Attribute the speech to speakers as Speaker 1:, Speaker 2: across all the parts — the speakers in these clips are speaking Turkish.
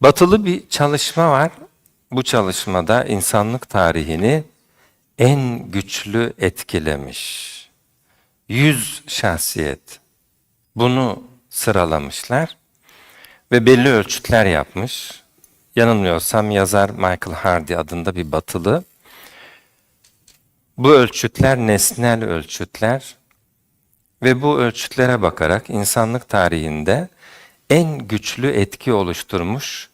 Speaker 1: Batılı bir çalışma var. Bu çalışmada insanlık tarihini en güçlü etkilemiş. Yüz şahsiyet. Bunu sıralamışlar ve belli ölçütler yapmış. Yanılmıyorsam yazar Michael Hardy adında bir batılı. Bu ölçütler nesnel ölçütler ve bu ölçütlere bakarak insanlık tarihinde en güçlü etki oluşturmuş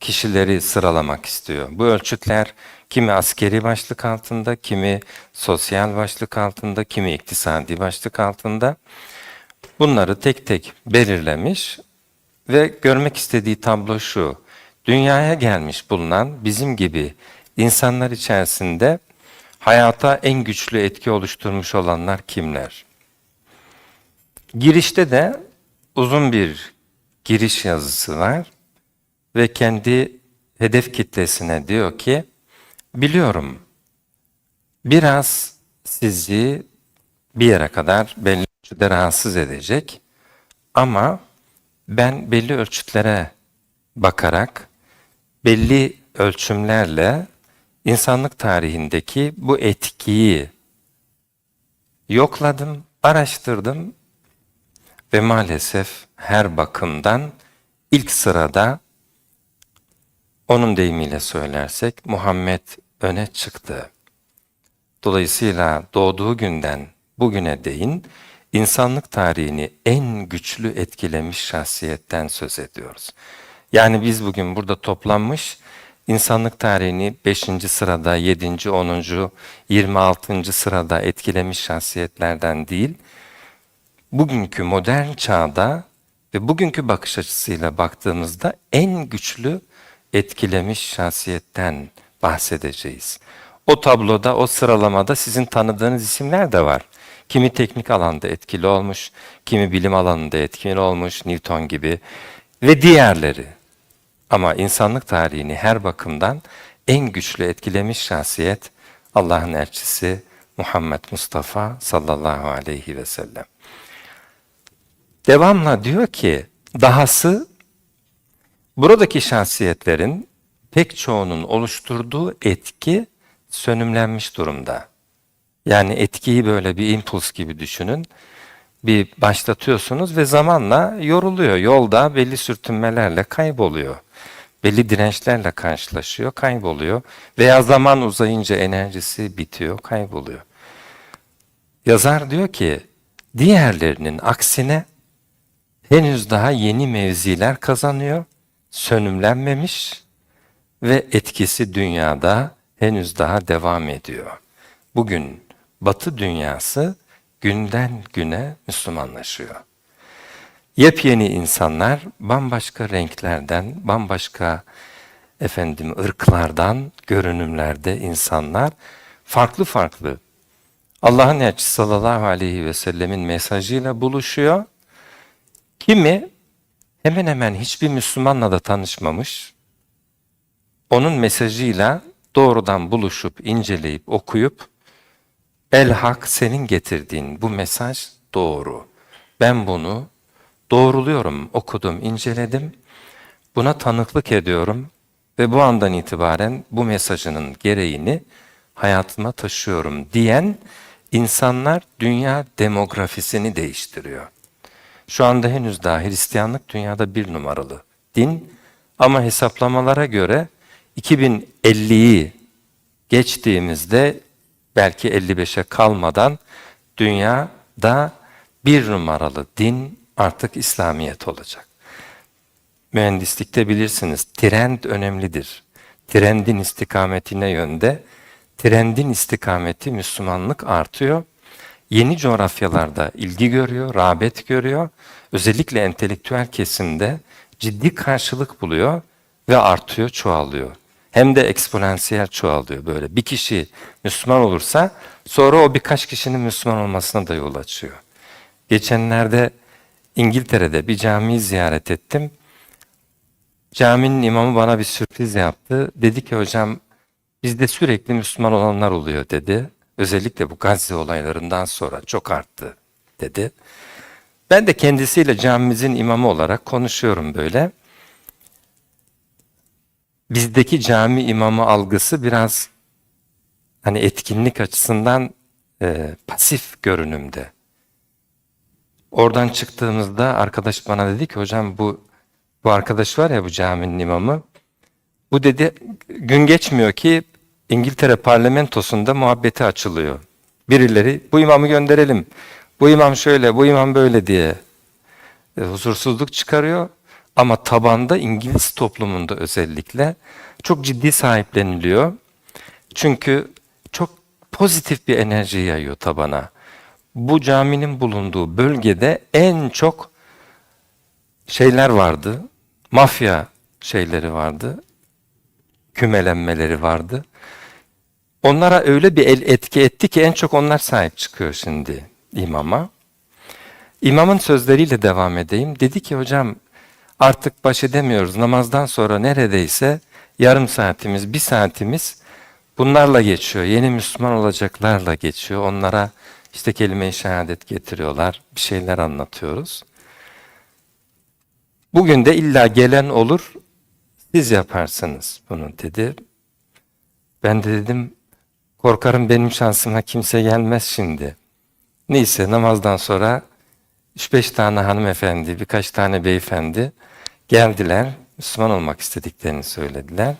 Speaker 1: kişileri sıralamak istiyor. Bu ölçütler kimi askeri başlık altında, kimi sosyal başlık altında, kimi iktisadi başlık altında. Bunları tek tek belirlemiş ve görmek istediği tablo şu. Dünyaya gelmiş bulunan bizim gibi insanlar içerisinde hayata en güçlü etki oluşturmuş olanlar kimler? Girişte de uzun bir giriş yazısı var ve kendi hedef kitlesine diyor ki, biliyorum biraz sizi bir yere kadar belli ölçüde rahatsız edecek ama ben belli ölçütlere bakarak belli ölçümlerle insanlık tarihindeki bu etkiyi yokladım, araştırdım ve maalesef her bakımdan ilk sırada onun deyimiyle söylersek Muhammed öne çıktı. Dolayısıyla doğduğu günden bugüne değin insanlık tarihini en güçlü etkilemiş şahsiyetten söz ediyoruz. Yani biz bugün burada toplanmış insanlık tarihini 5. sırada, 7. 10. 26. sırada etkilemiş şahsiyetlerden değil, bugünkü modern çağda ve bugünkü bakış açısıyla baktığımızda en güçlü etkilemiş şahsiyetten bahsedeceğiz. O tabloda, o sıralamada sizin tanıdığınız isimler de var. Kimi teknik alanda etkili olmuş, kimi bilim alanında etkili olmuş, Newton gibi ve diğerleri. Ama insanlık tarihini her bakımdan en güçlü etkilemiş şahsiyet Allah'ın elçisi Muhammed Mustafa sallallahu aleyhi ve sellem. Devamla diyor ki, dahası buradaki şahsiyetlerin pek çoğunun oluşturduğu etki sönümlenmiş durumda. Yani etkiyi böyle bir impuls gibi düşünün. Bir başlatıyorsunuz ve zamanla yoruluyor. Yolda belli sürtünmelerle kayboluyor. Belli dirençlerle karşılaşıyor, kayboluyor. Veya zaman uzayınca enerjisi bitiyor, kayboluyor. Yazar diyor ki, diğerlerinin aksine henüz daha yeni mevziler kazanıyor, sönümlenmemiş ve etkisi dünyada henüz daha devam ediyor. Bugün Batı dünyası günden güne Müslümanlaşıyor. Yepyeni insanlar bambaşka renklerden, bambaşka efendim ırklardan, görünümlerde insanlar farklı farklı Allah'ın elçisi sallallahu aleyhi ve sellemin mesajıyla buluşuyor. Kimi hemen hemen hiçbir Müslümanla da tanışmamış, onun mesajıyla doğrudan buluşup, inceleyip, okuyup, El hak senin getirdiğin bu mesaj doğru. Ben bunu doğruluyorum, okudum, inceledim. Buna tanıklık ediyorum ve bu andan itibaren bu mesajının gereğini hayatıma taşıyorum diyen insanlar dünya demografisini değiştiriyor. Şu anda henüz daha Hristiyanlık dünyada bir numaralı din ama hesaplamalara göre 2050'yi geçtiğimizde belki 55'e kalmadan dünyada bir numaralı din artık İslamiyet olacak. Mühendislikte bilirsiniz trend önemlidir. Trendin istikametine yönde, trendin istikameti Müslümanlık artıyor. Yeni coğrafyalarda ilgi görüyor, rağbet görüyor. Özellikle entelektüel kesimde ciddi karşılık buluyor ve artıyor, çoğalıyor hem de eksponansiyel çoğalıyor böyle. Bir kişi Müslüman olursa sonra o birkaç kişinin Müslüman olmasına da yol açıyor. Geçenlerde İngiltere'de bir camiyi ziyaret ettim. Caminin imamı bana bir sürpriz yaptı. Dedi ki hocam bizde sürekli Müslüman olanlar oluyor dedi. Özellikle bu Gazze olaylarından sonra çok arttı dedi. Ben de kendisiyle camimizin imamı olarak konuşuyorum böyle. bizdeki cami imamı algısı biraz hani etkinlik açısından e, pasif görünümde. Oradan çıktığımızda arkadaş bana dedi ki hocam bu bu arkadaş var ya bu caminin imamı. Bu dedi gün geçmiyor ki İngiltere parlamentosunda muhabbeti açılıyor. Birileri bu imamı gönderelim. Bu imam şöyle, bu imam böyle diye e, huzursuzluk çıkarıyor. Ama tabanda İngiliz toplumunda özellikle çok ciddi sahipleniliyor. Çünkü çok pozitif bir enerji yayıyor tabana. Bu caminin bulunduğu bölgede en çok şeyler vardı. Mafya şeyleri vardı. Kümelenmeleri vardı. Onlara öyle bir etki etti ki en çok onlar sahip çıkıyor şimdi imama. İmamın sözleriyle devam edeyim. Dedi ki hocam artık baş edemiyoruz. Namazdan sonra neredeyse yarım saatimiz, bir saatimiz bunlarla geçiyor. Yeni Müslüman olacaklarla geçiyor. Onlara işte kelime-i şehadet getiriyorlar. Bir şeyler anlatıyoruz. Bugün de illa gelen olur, siz yaparsınız bunu dedi. Ben de dedim korkarım benim şansıma kimse gelmez şimdi. Neyse namazdan sonra 3-5 tane hanımefendi, birkaç tane beyefendi geldiler. Müslüman olmak istediklerini söylediler.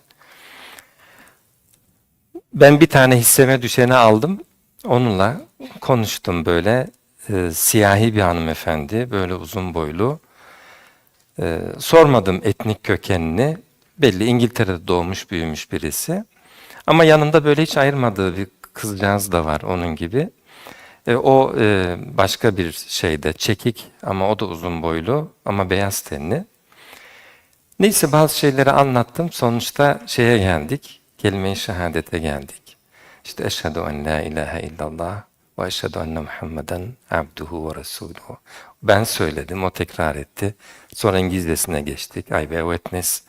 Speaker 1: Ben bir tane hisseme düşeni aldım. Onunla konuştum böyle. E, siyahi bir hanımefendi, böyle uzun boylu. E, sormadım etnik kökenini. Belli İngiltere'de doğmuş büyümüş birisi. Ama yanında böyle hiç ayırmadığı bir kızcağız da var onun gibi. E, o e, başka bir şeyde çekik ama o da uzun boylu ama beyaz tenli. Neyse bazı şeyleri anlattım. Sonuçta şeye geldik. Kelime-i şehadete geldik. İşte eşhedü en la ilahe illallah ve eşhedü enne Muhammeden abduhu ve resuluhu. Ben söyledim, o tekrar etti. Sonra İngilizcesine geçtik. I bear witness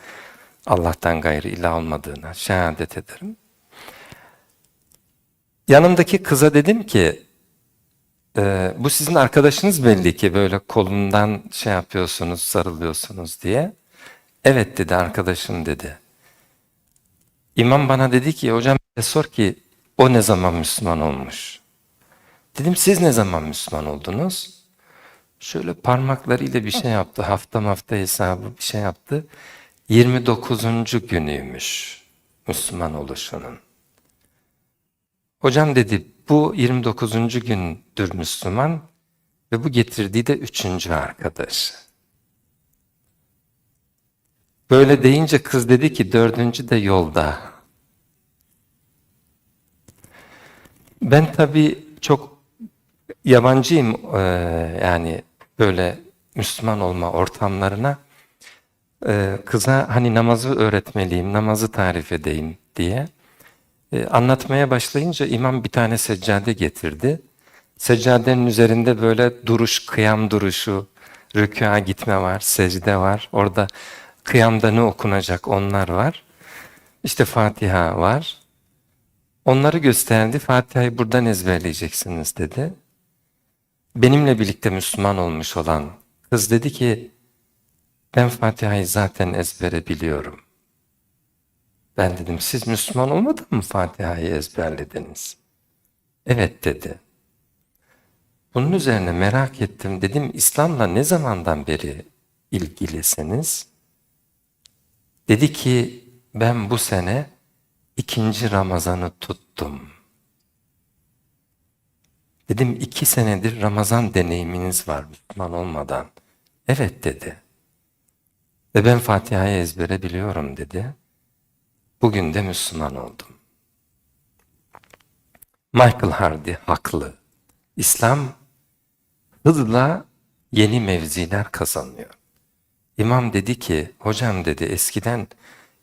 Speaker 1: Allah'tan gayrı ilah olmadığına şehadet ederim. Yanımdaki kıza dedim ki e, bu sizin arkadaşınız belli ki böyle kolundan şey yapıyorsunuz, sarılıyorsunuz diye. Evet dedi arkadaşım dedi. İmam bana dedi ki hocam sor ki o ne zaman Müslüman olmuş? Dedim siz ne zaman Müslüman oldunuz? Şöyle parmaklarıyla bir şey yaptı. Hafta hafta hesabı bir şey yaptı. 29. günüymüş Müslüman oluşunun. Hocam dedi bu 29. gündür Müslüman ve bu getirdiği de üçüncü arkadaşı. Böyle deyince kız dedi ki dördüncü de yolda. Ben tabii çok yabancıyım eee, yani böyle Müslüman olma ortamlarına. Eee, kıza hani namazı öğretmeliyim, namazı tarif edeyim diye. E, anlatmaya başlayınca imam bir tane seccade getirdi. Seccadenin üzerinde böyle duruş, kıyam duruşu, rükûa gitme var, secde var. Orada kıyamda ne okunacak onlar var. İşte Fatiha var. Onları gösterdi. Fatiha'yı buradan ezberleyeceksiniz dedi. Benimle birlikte Müslüman olmuş olan kız dedi ki ben Fatiha'yı zaten ezbere biliyorum. Ben dedim siz Müslüman olmadan mı Fatiha'yı ezberlediniz? Evet dedi. Bunun üzerine merak ettim. Dedim İslam'la ne zamandan beri ilgilisiniz? Dedi ki ben bu sene ikinci Ramazan'ı tuttum. Dedim iki senedir Ramazan deneyiminiz var Müslüman olmadan. Evet dedi. Ve ben Fatiha'yı ezbere biliyorum dedi. Bugün de Müslüman oldum. Michael Hardy haklı. İslam hızla yeni mevziler kazanıyor. İmam dedi ki, hocam dedi eskiden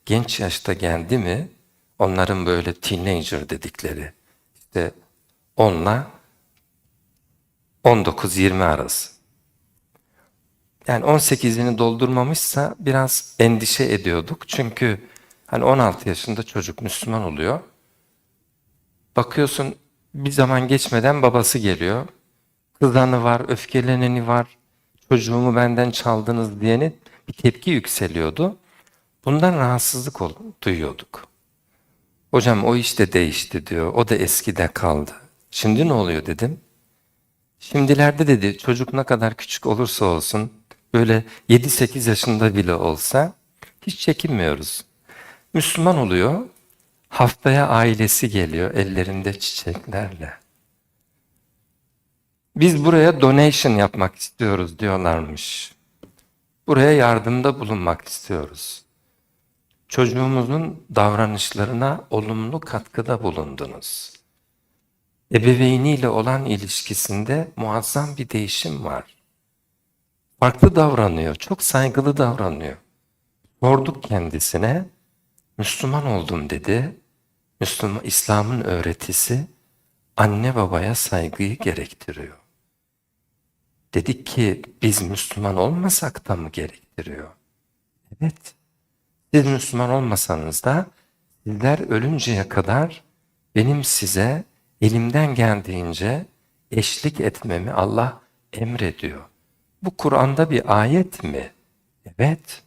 Speaker 1: genç yaşta geldi mi onların böyle teenager dedikleri işte onla 19-20 arası. Yani 18'ini doldurmamışsa biraz endişe ediyorduk. Çünkü hani 16 yaşında çocuk Müslüman oluyor. Bakıyorsun bir zaman geçmeden babası geliyor. Kızanı var, öfkeleneni var. Çocuğumu benden çaldınız diyeni bir tepki yükseliyordu. Bundan rahatsızlık duyuyorduk. Hocam o işte değişti diyor. O da eskide kaldı. Şimdi ne oluyor dedim. Şimdilerde dedi çocuk ne kadar küçük olursa olsun böyle 7-8 yaşında bile olsa hiç çekinmiyoruz. Müslüman oluyor. Haftaya ailesi geliyor ellerinde çiçeklerle. Biz buraya donation yapmak istiyoruz diyorlarmış. Buraya yardımda bulunmak istiyoruz. Çocuğumuzun davranışlarına olumlu katkıda bulundunuz. Ebeveyniyle olan ilişkisinde muazzam bir değişim var. Farklı davranıyor, çok saygılı davranıyor. Sorduk kendisine, Müslüman oldum dedi. Müslüman, İslam'ın öğretisi anne babaya saygıyı gerektiriyor. Dedik ki biz Müslüman olmasak da mı gerektiriyor? Evet. Siz Müslüman olmasanız da sizler ölünceye kadar benim size elimden geldiğince eşlik etmemi Allah emrediyor. Bu Kur'an'da bir ayet mi? Evet.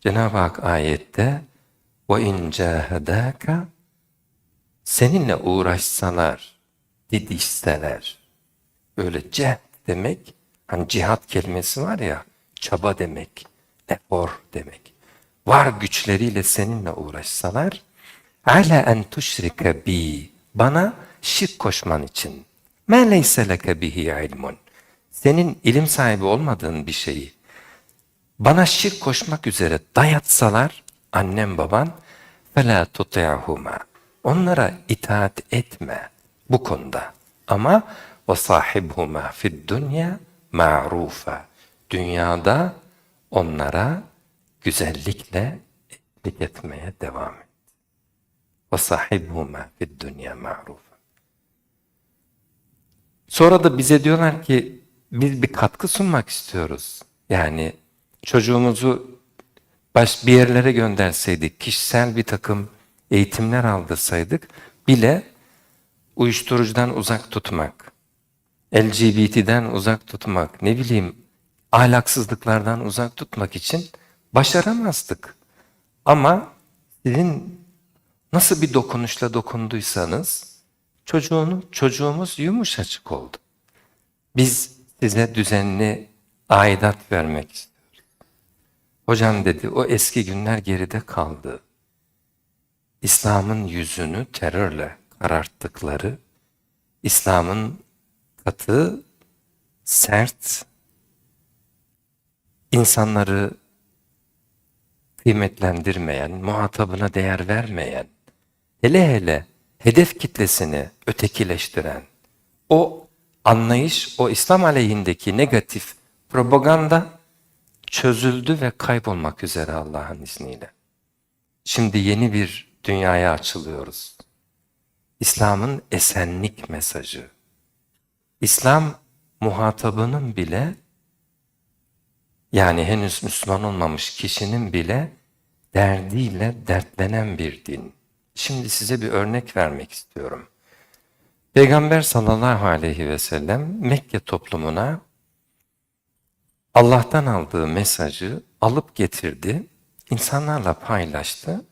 Speaker 1: Cenab-ı Hak ayette ve in cahadaka seninle uğraşsalar, didişseler. Böyle cehd demek, hani cihat kelimesi var ya, çaba demek, efor demek. Var güçleriyle seninle uğraşsalar, ala en tuşrike bi, bana şirk koşman için. Me leyse leke bihi ilmun. Senin ilim sahibi olmadığın bir şeyi bana şirk koşmak üzere dayatsalar, annem baban فَلَا تُطِعْهُمَا Onlara itaat etme bu konuda. Ama وَصَاحِبْهُمَا فِي الدُّنْيَا مَعْرُوفًا Dünyada onlara güzellikle eşlik etmeye devam et. وَصَاحِبْهُمَا فِي الدُّنْيَا مَعْرُوفًا Sonra da bize diyorlar ki biz bir katkı sunmak istiyoruz. Yani çocuğumuzu baş bir yerlere gönderseydik, kişisel bir takım eğitimler aldırsaydık bile uyuşturucudan uzak tutmak, LGBT'den uzak tutmak, ne bileyim ahlaksızlıklardan uzak tutmak için başaramazdık. Ama sizin nasıl bir dokunuşla dokunduysanız çocuğunu, çocuğumuz yumuşacık oldu. Biz size düzenli aidat vermek istiyoruz. Hocam dedi o eski günler geride kaldı. İslam'ın yüzünü terörle kararttıkları, İslam'ın katı, sert, insanları kıymetlendirmeyen, muhatabına değer vermeyen, hele hele hedef kitlesini ötekileştiren, o anlayış, o İslam aleyhindeki negatif propaganda çözüldü ve kaybolmak üzere Allah'ın izniyle. Şimdi yeni bir dünyaya açılıyoruz. İslam'ın esenlik mesajı. İslam muhatabının bile yani henüz Müslüman olmamış kişinin bile derdiyle dertlenen bir din. Şimdi size bir örnek vermek istiyorum. Peygamber sallallahu aleyhi ve sellem Mekke toplumuna Allah'tan aldığı mesajı alıp getirdi, insanlarla paylaştı.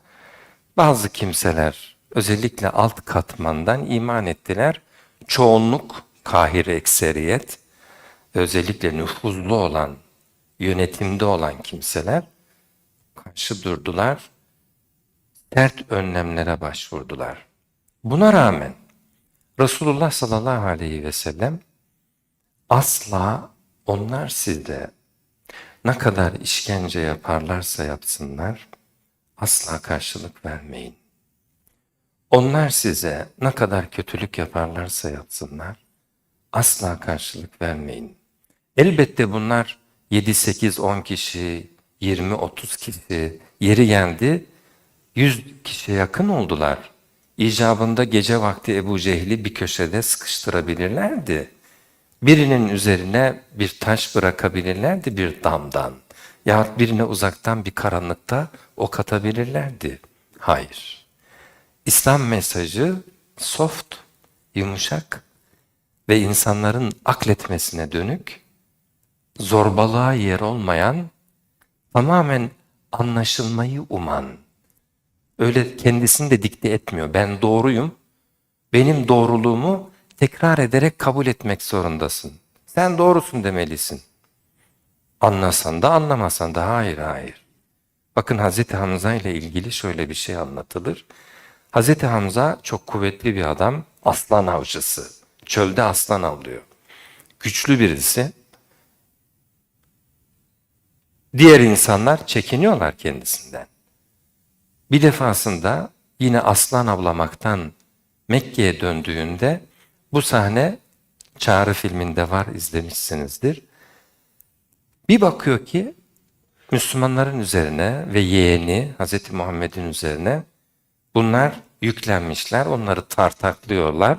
Speaker 1: Bazı kimseler özellikle alt katmandan iman ettiler. Çoğunluk, kahire ekseriyet, özellikle nüfuzlu olan, yönetimde olan kimseler karşı durdular, sert önlemlere başvurdular. Buna rağmen Resulullah sallallahu aleyhi ve sellem asla onlar sizde ne kadar işkence yaparlarsa yapsınlar asla karşılık vermeyin. Onlar size ne kadar kötülük yaparlarsa yapsınlar asla karşılık vermeyin. Elbette bunlar 7, 8, 10 kişi, 20, 30 kişi yeri geldi 100 kişiye yakın oldular. İcabında gece vakti Ebu Cehil'i bir köşede sıkıştırabilirlerdi. Birinin üzerine bir taş bırakabilirlerdi bir damdan. Yahut birine uzaktan bir karanlıkta ok atabilirlerdi. Hayır. İslam mesajı soft, yumuşak ve insanların akletmesine dönük, zorbalığa yer olmayan, tamamen anlaşılmayı uman. Öyle kendisini de dikte etmiyor. Ben doğruyum. Benim doğruluğumu tekrar ederek kabul etmek zorundasın. Sen doğrusun demelisin. Anlasan da anlamasan da hayır hayır. Bakın Hazreti Hamza ile ilgili şöyle bir şey anlatılır. Hazreti Hamza çok kuvvetli bir adam, aslan avcısı. Çölde aslan avlıyor. Güçlü birisi. Diğer insanlar çekiniyorlar kendisinden. Bir defasında yine aslan avlamaktan Mekke'ye döndüğünde bu sahne Çağrı filminde var izlemişsinizdir. Bir bakıyor ki Müslümanların üzerine ve yeğeni Hz. Muhammed'in üzerine bunlar yüklenmişler, onları tartaklıyorlar.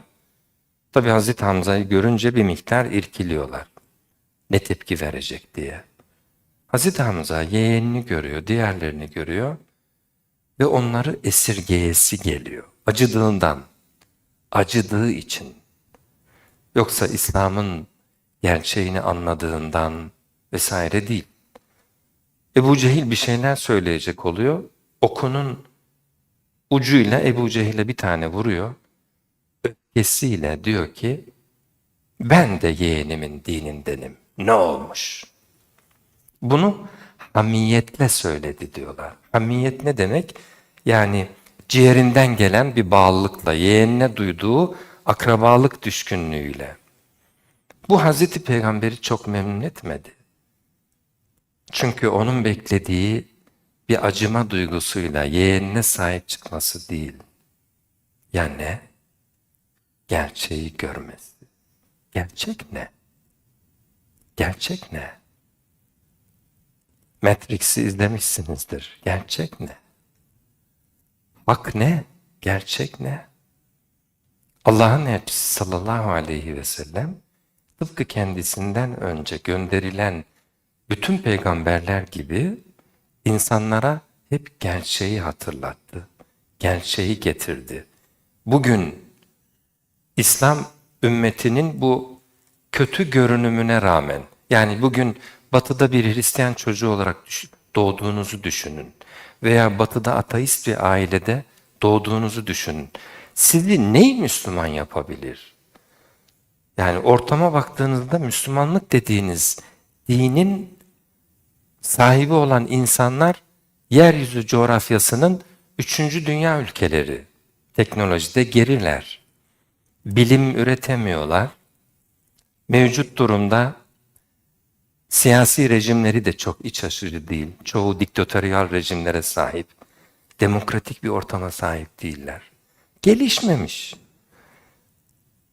Speaker 1: Tabi Hz. Hamza'yı görünce bir miktar irkiliyorlar. Ne tepki verecek diye. Hz. Hamza yeğenini görüyor, diğerlerini görüyor ve onları esirgeyesi geliyor. Acıdığından, acıdığı için. Yoksa İslam'ın gerçeğini anladığından vesaire değil. Ebu Cehil bir şeyler söyleyecek oluyor. Okunun ucuyla Ebu Cehil'e bir tane vuruyor. Öfkesiyle diyor ki ben de yeğenimin dinindenim. Ne olmuş? Bunu hamiyetle söyledi diyorlar. Hamiyet ne demek? Yani ciğerinden gelen bir bağlılıkla, yeğenine duyduğu akrabalık düşkünlüğüyle. Bu Hazreti Peygamber'i çok memnun etmedi. Çünkü onun beklediği bir acıma duygusuyla yeğenine sahip çıkması değil. Ya ne? Gerçeği görmesi. Gerçek ne? Gerçek ne? Matrix'i izlemişsinizdir. Gerçek ne? Hak ne? Gerçek ne? Allah'ın elçisi sallallahu aleyhi ve sellem tıpkı kendisinden önce gönderilen bütün peygamberler gibi insanlara hep gerçeği hatırlattı. Gerçeği getirdi. Bugün İslam ümmetinin bu kötü görünümüne rağmen yani bugün batıda bir Hristiyan çocuğu olarak doğduğunuzu düşünün veya batıda ateist bir ailede doğduğunuzu düşünün. Sizi neyi Müslüman yapabilir? Yani ortama baktığınızda Müslümanlık dediğiniz dinin sahibi olan insanlar yeryüzü coğrafyasının üçüncü dünya ülkeleri. Teknolojide geriler. Bilim üretemiyorlar. Mevcut durumda siyasi rejimleri de çok iç açıcı değil. Çoğu diktatöryal rejimlere sahip. Demokratik bir ortama sahip değiller. Gelişmemiş.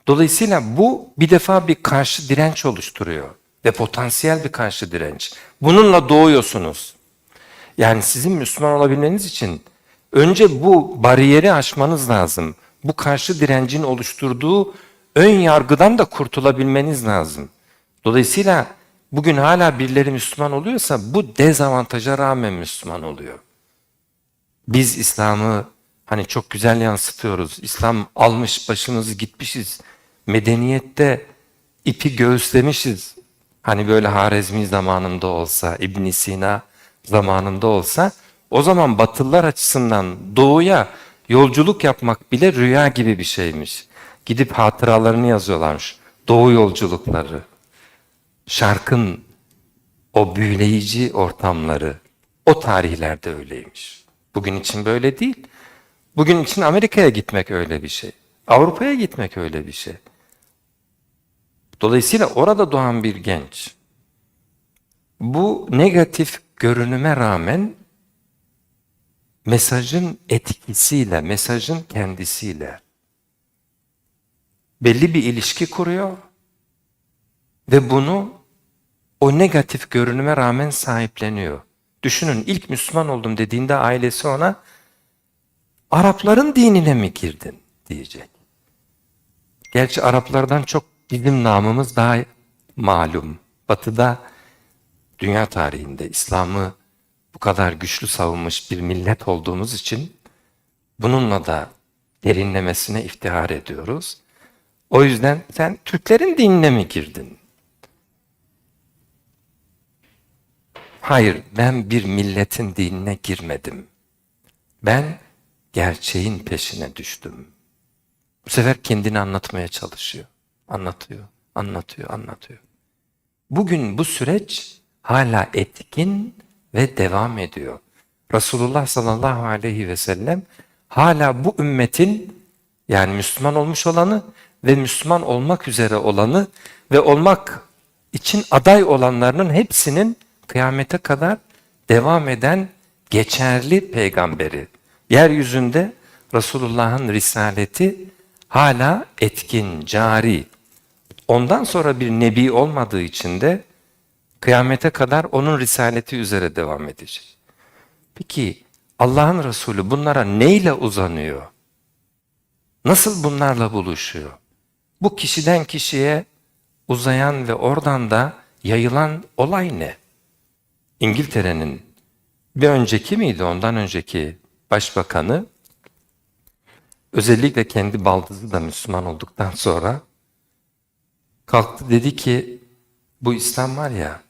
Speaker 1: Dolayısıyla bu bir defa bir karşı direnç oluşturuyor ve potansiyel bir karşı direnç. Bununla doğuyorsunuz. Yani sizin Müslüman olabilmeniz için önce bu bariyeri aşmanız lazım. Bu karşı direncin oluşturduğu ön yargıdan da kurtulabilmeniz lazım. Dolayısıyla bugün hala birileri Müslüman oluyorsa bu dezavantaja rağmen Müslüman oluyor. Biz İslam'ı hani çok güzel yansıtıyoruz. İslam almış başımızı gitmişiz. Medeniyette ipi göğüslemişiz. Hani böyle Harezmi zamanında olsa, İbn Sina zamanında olsa o zaman Batılılar açısından doğuya yolculuk yapmak bile rüya gibi bir şeymiş. Gidip hatıralarını yazıyorlarmış. Doğu yolculukları. Şarkın o büyüleyici ortamları o tarihlerde öyleymiş. Bugün için böyle değil. Bugün için Amerika'ya gitmek öyle bir şey. Avrupa'ya gitmek öyle bir şey. Dolayısıyla orada doğan bir genç bu negatif görünüme rağmen mesajın etkisiyle, mesajın kendisiyle belli bir ilişki kuruyor ve bunu o negatif görünüme rağmen sahipleniyor. Düşünün ilk Müslüman oldum dediğinde ailesi ona Arapların dinine mi girdin diyecek. Gerçi Araplardan çok bizim namımız daha malum. Batı'da dünya tarihinde İslam'ı bu kadar güçlü savunmuş bir millet olduğumuz için bununla da derinlemesine iftihar ediyoruz. O yüzden sen Türklerin dinine mi girdin? Hayır, ben bir milletin dinine girmedim. Ben gerçeğin peşine düştüm. Bu sefer kendini anlatmaya çalışıyor. Anlatıyor, anlatıyor, anlatıyor. Bugün bu süreç hala etkin ve devam ediyor. Resulullah sallallahu aleyhi ve sellem hala bu ümmetin yani Müslüman olmuş olanı ve Müslüman olmak üzere olanı ve olmak için aday olanlarının hepsinin kıyamete kadar devam eden geçerli peygamberi. Yeryüzünde Resulullah'ın risaleti hala etkin, cari. Ondan sonra bir nebi olmadığı için de kıyamete kadar onun risaleti üzere devam edecek. Peki Allah'ın Resulü bunlara neyle uzanıyor? Nasıl bunlarla buluşuyor? Bu kişiden kişiye uzayan ve oradan da yayılan olay ne? İngiltere'nin bir önceki miydi ondan önceki başbakanı özellikle kendi baldızı da Müslüman olduktan sonra kalktı dedi ki bu İslam var ya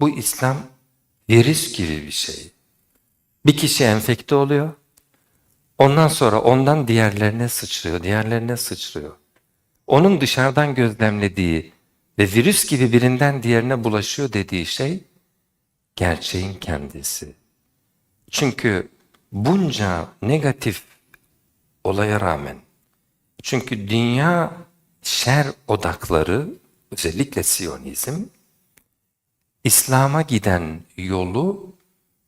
Speaker 1: bu İslam virüs gibi bir şey. Bir kişi enfekte oluyor. Ondan sonra ondan diğerlerine sıçrıyor, diğerlerine sıçrıyor. Onun dışarıdan gözlemlediği ve virüs gibi birinden diğerine bulaşıyor dediği şey gerçeğin kendisi. Çünkü bunca negatif olaya rağmen, çünkü dünya şer odakları, özellikle Siyonizm, İslam'a giden yolu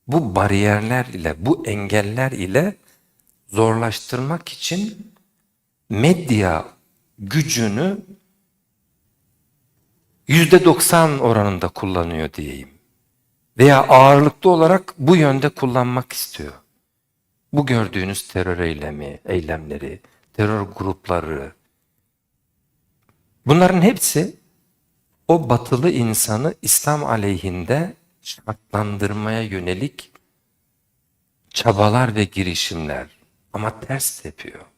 Speaker 1: bu bariyerler ile, bu engeller ile zorlaştırmak için medya gücünü yüzde doksan oranında kullanıyor diyeyim. Veya ağırlıklı olarak bu yönde kullanmak istiyor. Bu gördüğünüz terör eylemi, eylemleri, terör grupları, bunların hepsi o batılı insanı İslam aleyhinde şartlandırmaya yönelik çabalar ve girişimler ama ters tepiyor.